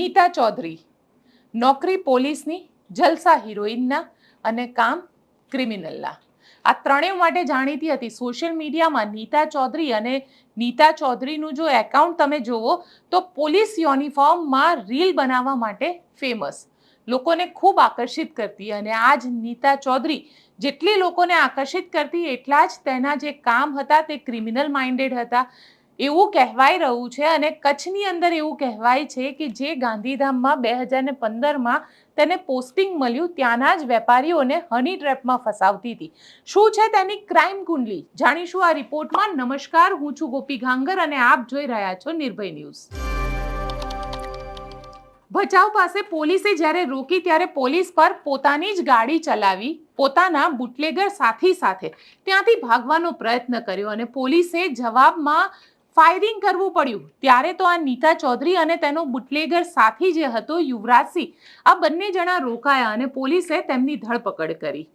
નીતા ચૌધરી, નોકરી પોલીસની જલસા હિરોઈનના અને કામ ક્રિમિનલના. આ ત્રણેય માટે જાણીતી હતી. સોશિયલ મીડિયામાં નીતા ચૌધરી અને નીતા ચૌધરીનું જો એકાઉન્ટ તમે જુઓ, તો પોલીસ યુનિફોર્મમાં રીલ બનાવવા માટે ફેમસ. લોકોને ખૂબ આકર્ષિત કરતી અને આ જ નીતા ચૌધરી જેટલી લોકોને આકર્ષિત કરતી, એટલા જ તેના જે કામ હતા તે ક્રિમિનલ માઇન્ડેડ હતા. એવું કહેવાય રહ્યું છે અને કચ્છની અંદર એવું કહેવાય છે કે જે ગાંધીધામમાં બે હજાર ને પંદરમાં તેને પોસ્ટિંગ મળ્યું, ત્યાંના જ વેપારીઓને હની ટ્રેપમાં ફસાવતી હતી. શું છે તેની ક્રાઇમ કુંડલી? જાણીશું આ રિપોર્ટમાં. નમસ્કાર, હું છું ગોપી ઘાંગર અને આપ જોઈ રહ્યા છો નિર્ભય ન્યૂઝ. ભચાઉ પાસે પોલીસે જ્યારે રોકી ત્યારે પોલીસ પર પોતાની જ ગાડી ચલાવી, પોતાના બુટલેગર સાથી સાથે. ત્યાંથી ભાગવાનો પ્રયત્ન કર્યો અને પોલીસે જવાબમાં ફાયરિંગ કરવું પડ્યું. ત્યારે તો આ નીતા ચૌધરી અને તેનો બુટલેગર સાથી જે હતો, યુવરાજસિંહ, આ બંને જણા રોકાયા અને પોલીસે તેમની ધરપકડ કરી.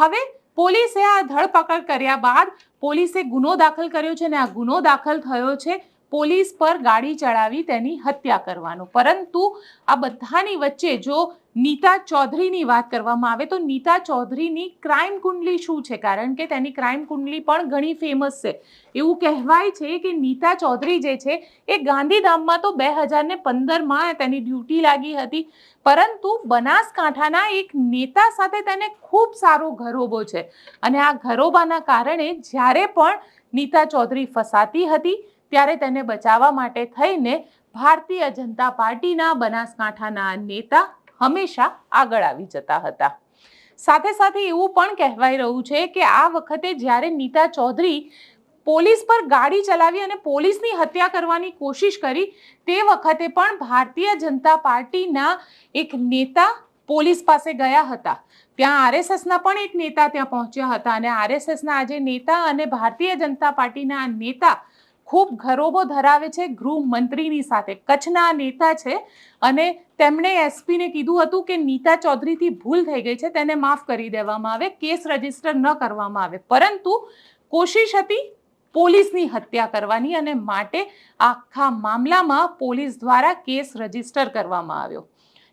હવે પોલીસે આ ધરપકડ કર્યા બાદ પોલીસે ગુનો દાખલ કર્યો છે અને આ ગુનો દાખલ થયો છે પોલીસ પર ગાડી ચડાવી તેની હત્યા કરવાનો. પરંતુ આ બધાની વચ્ચે જો નીતા ચૌધરીની વાત કરવામાં આવે તો નીતા ચૌધરીની ક્રાઇમ કુંડલી શું છે? કારણ કે તેની ક્રાઇમ કુંડલી પણ ઘણી ફેમસ છે. એવું કહેવાય છે કે નીતા ચૌધરી જે છે, એ ગાંધીધામમાં તો બે હજારને પંદરમાં તેની ડ્યુટી લાગી હતી. પરંતુ બનાસકાંઠાના એક નેતા સાથે તેને ખૂબ સારો ઘરોબો છે. અને આ ઘરોબાના કારણે જ્યારે પણ નીતા ચૌધરી ફસાતી હતી, ત્યારે તેને બચાવવા માટે થઈને ભારતીય જનતા પાર્ટીના બનાસકાંઠાના નેતા હંમેશા આગળ આવી જતા હતા. સાથે સાથે એવું પણ કહેવાય રહ્યું છે કે આ વખતે જ્યારે નીતા ચૌધરી પોલીસ પર ગાડી ચલાવી અને પોલીસની હત્યા કરવાની કોશિશ કરી, તે વખતે પણ ભારતીય જનતા પાર્ટીના એક નેતા પોલીસ પાસે ગયા હતા. ત્યાં આરએસએસના પણ એક નેતા ત્યાં પહોંચ્યા હતા અને આરએસએસના આજે નેતા અને ભારતીય જનતા પાર્ટીના નેતા ખૂબ ઘરોબો ધરાવે છે, ગૃહમંત્રીની સાથે. કચ્છના નેતા છે અને તેમણે એસપીને કીધું હતું કે નીતા ચૌધરીથી ભૂલ થઈ ગઈ છે, તેને માફ કરી દેવામાં આવે, કેસ રજિસ્ટર ન કરવામાં આવે. પરંતુ કોશિશ હતી પોલીસની હત્યા કરવાની અને માટે આખા મામલામાં પોલીસ દ્વારા કેસ રજિસ્ટર કરવામાં આવ્યો.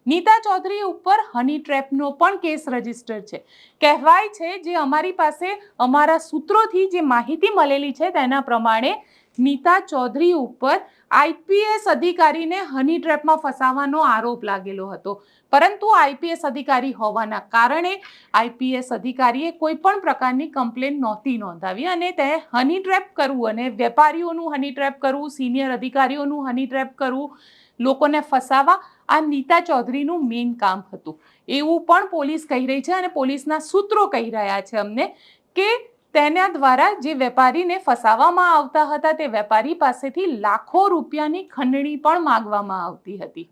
નીતા ચૌધરી ઉપર હની ટ્રેપનો પણ કેસ રજિસ્ટર છે. કહેવાય છે, જે અમારી પાસે અમારા સૂત્રોથી જે માહિતી મળેલી છે, તેના પ્રમાણે નીતા ચૌધરી ઉપર આઈપીએસ અધિકારીને હની ટ્રેપમાં ફસાવાનો આરોપ લાગેલો હતો. પરંતુ આઈપીએસ અધિકારી હોવાના કારણે આઈપીએસ અધિકારીએ કોઈ પણ પ્રકારની કમ્પ્લેન નહોતી નોંધાવી અને તે હની ટ્રેપ કરવું અને વેપારીઓનું હની ટ્રેપ કરવું, સિનિયર અધિકારીઓનું હની ટ્રેપ કરવું, લોકોને ફસાવા આ નીતા ચૌધરીનું મેઇન કામ હતું. એવું પણ પોલીસ કહી રહી છે અને પોલીસના સૂત્રો કહી રહ્યા છે અમને કે તેના દ્વારા જે વેપારીને ફસાવવામાં આવતા હતા, તે વેપારી પાસેથી લાખો રૂપિયાની ખંડણી પણ માગવામાં આવતી હતી.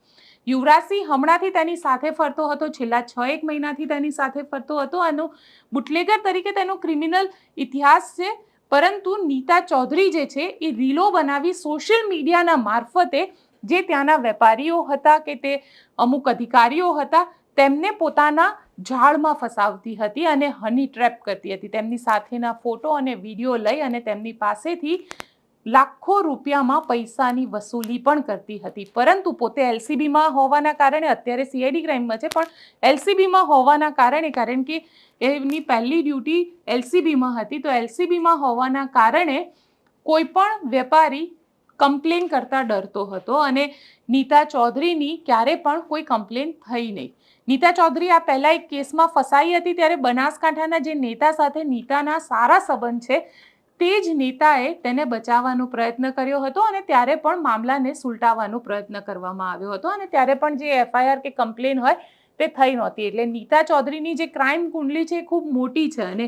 યુવરાજસિંહ હમણાંથી તેની સાથે ફરતો હતો, છેલ્લા છ એક મહિનાથી તેની સાથે ફરતો હતો. આનો બુટલેગર તરીકે તેનો ક્રિમિનલ ઇતિહાસ છે, પરંતુ નીતા ચૌધરી જે છે, એ રીલો બનાવી સોશિયલ મીડિયાના મારફતે જે ત્યાંના વેપારીઓ હતા કે તે અમુક અધિકારીઓ હતા તેમને પોતાના ઝાડમાં ફસાવતી હતી અને હની ટ્રેપ કરતી હતી. તેમની સાથેના ફોટો અને વીડિયો લઈ અને તેમની પાસેથી લાખો રૂપિયામાં પૈસાની વસૂલી પણ કરતી હતી. પરંતુ પોતે એલસીબીમાં હોવાના કારણે, અત્યારે સીઆઈડી ક્રાઇમમાં છે, પણ એલસીબીમાં હોવાના કારણે, કારણ કે એમની પહેલી ડ્યુટી એલસીબીમાં હતી, તો એલસીબીમાં હોવાના કારણે કોઈ પણ વેપારી કમ્પ્લેન કરતા ડરતો હતો અને નીતા ચૌધરીની ક્યારે પણ કોઈ કમ્પ્લેન થઈ નહીં. નીતા ચૌધરી આ પહેલા એક કેસમાં ફસાઈ હતી ત્યારે બનાસકાંઠાના જે નેતા સાથે નીતાના સારા સંબંધ છે, તે જ નેતાએ તેને બચાવવાનો પ્રયત્ન કર્યો હતો અને ત્યારે પણ મામલાને સુલટાવવાનો પ્રયત્ન કરવામાં આવ્યો હતો અને ત્યારે પણ જે એફઆઈઆર કે કમ્પ્લેન હોય તે થઈ નહોતી. એટલે નીતા ચૌધરીની જે ક્રાઇમ કુંડલી છે એ ખૂબ મોટી છે અને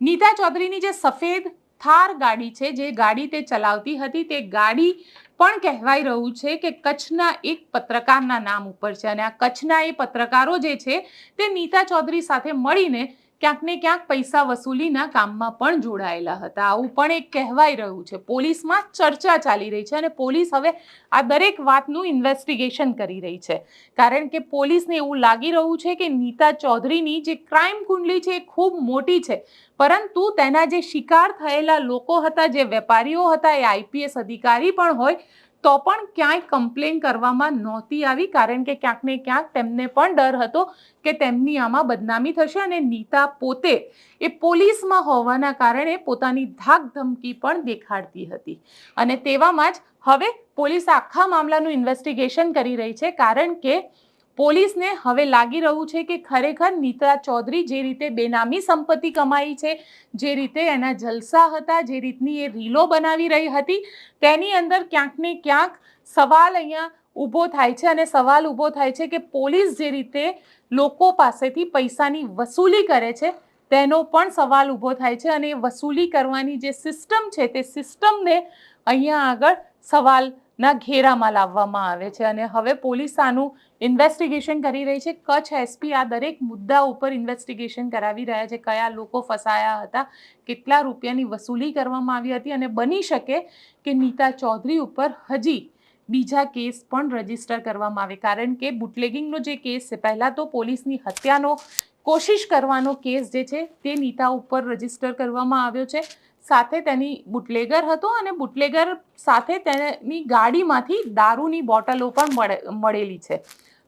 નીતા ચૌધરીની જે સફેદ થાર ગાડી છે, જે ગાડી તે ચલાવતી હતી, તે ગાડી પણ કહેવાય રહ્યું છે કે કચ્છના એક પત્રકારના નામ ઉપર છે. અને આ કચ્છના એ પત્રકારો જે છે, તે નીતા ચૌધરી સાથે મળીને ક્યાંક ને ક્યાંક પૈસા વસૂલીના કામમાં પણ જોડાયેલા હતા. આવું પણ એક કહેવાય રહ્યું છે. પોલીસમાં ચર્ચા ચાલી રહી છે અને પોલીસ હવે આ દરેક વાતનું ઇન્વેસ્ટિગેશન કરી રહી છે. કારણ કે પોલીસને એવું લાગી રહ્યું છે કે નીતા ચૌધરીની જે ક્રાઇમ કુંડલી છે એ ખૂબ મોટી છે. પરંતુ તેના જે શિકાર થયેલા લોકો હતા, જે વેપારીઓ હતા, એ આઈપીએસ અધિકારી પણ હોય તો પણ ક્યાંય કમ્પ્લેન કરવામાં નહોતી આવી, કારણ કે ક્યાંક ને ક્યાંક તેમને પણ ડર હતો કે તેમની આમાં બદનામી થશે અને નીતા પોતે એ પોલીસમાં હોવાના કારણે પોતાની ધાક ધમકી પણ દેખાડતી હતી. અને તેવામાં જ હવે પોલીસ આખા મામલાનું ઇન્વેસ્ટિગેશન કરી રહી છે, કારણ કે પોલીસને હવે લાગી રહ્યું છે કે ખરેખર નીતા ચૌધરી જે રીતે બેનામી સંપત્તિ કમાઈ છે, જે રીતે એના જલસા હતા, જે રીતની એ રીલો બનાવી રહી હતી, તેની અંદર ક્યાંક ને ક્યાંક સવાલ અહીંયા ઊભો થાય છે અને સવાલ ઊભો થાય છે કે પોલીસ જે રીતે લોકો પાસેથી પૈસાની વસૂલી કરે છે, તેનો પણ સવાલ ઊભો થાય છે અને વસૂલી કરવાની જે સિસ્ટમ છે તે સિસ્ટમને અહીંયા આગળ સવાલના ઘેરામાં લાવવામાં આવે છે અને હવે પોલીસ આનું ઇન્વેસ્ટિગેશન કરી રહી છે. કચ્છ એસપી આ દરેક મુદ્દા ઉપર ઇન્વેસ્ટિગેશન કરાવી રહ્યા છે. કયા લોકો ફસાયા હતા? કેટલા રૂપિયાની વસૂલી કરવામાં આવી હતી? અને બની શકે કે નીતા ચૌધરી ઉપર હજી બીજા કેસ પણ રજિસ્ટર કરવામાં આવે. કારણ કે બુટલેગિંગનો જે કેસ છે, પહેલાં તો પોલીસની હત્યાનો કોશિશ કરવાનો કેસ જે છે, તે નીતા ઉપર રજિસ્ટર કરવામાં આવ્યો છે. સાથે તેની બુટલેગર હતો અને બુટલેગર સાથે તેની ગાડીમાંથી દારૂની બોટલો પણ મળે, મળેલી છે.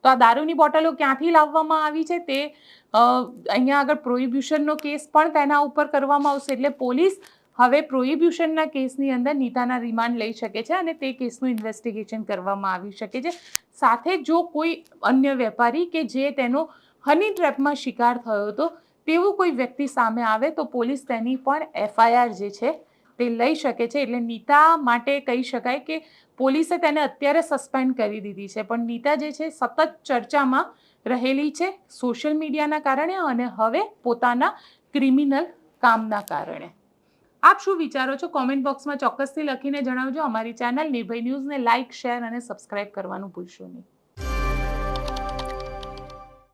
તો આ દારૂની બોટલો ક્યાંથી લાવવામાં આવી છે તે અહીંયા આગળ પ્રોહિબ્યુશનનો કેસ પણ તેના ઉપર કરવામાં આવશે એટલે પોલીસ હવે પ્રોહિબ્યુશનના કેસની અંદર નીતાના રિમાન્ડ લઈ શકે છે અને તે કેસનું ઇન્વેસ્ટિગેશન કરવામાં આવી શકે છે. સાથે જો કોઈ અન્ય વેપારી કે જે તેનો હની ટ્રેપમાં શિકાર થયો હતો તેવું કોઈ વ્યક્તિ સામે આવે તો પોલીસ તેની પણ એફઆઈઆર જે છે તે લઈ શકે છે. એટલે નીતા માટે કહી શકાય કે પોલીસે તેને અત્યારે સસ્પેન્ડ કરી દીધી છે. પણ નીતા જે છે સતત ચર્ચામાં રહેલી છે સોશિયલ મીડિયાના કારણે અને હવે પોતાના ક્રિમિનલ કામના કારણે. આપ શું વિચારો છો? કોમેન્ટ બોક્સમાં ચોક્કસથી લખીને જણાવજો. અમારી ચેનલ નિર્ભય ન્યૂઝને લાઇક શેર અને સબસ્ક્રાઇબ કરવાનું ભૂલશો નહીં.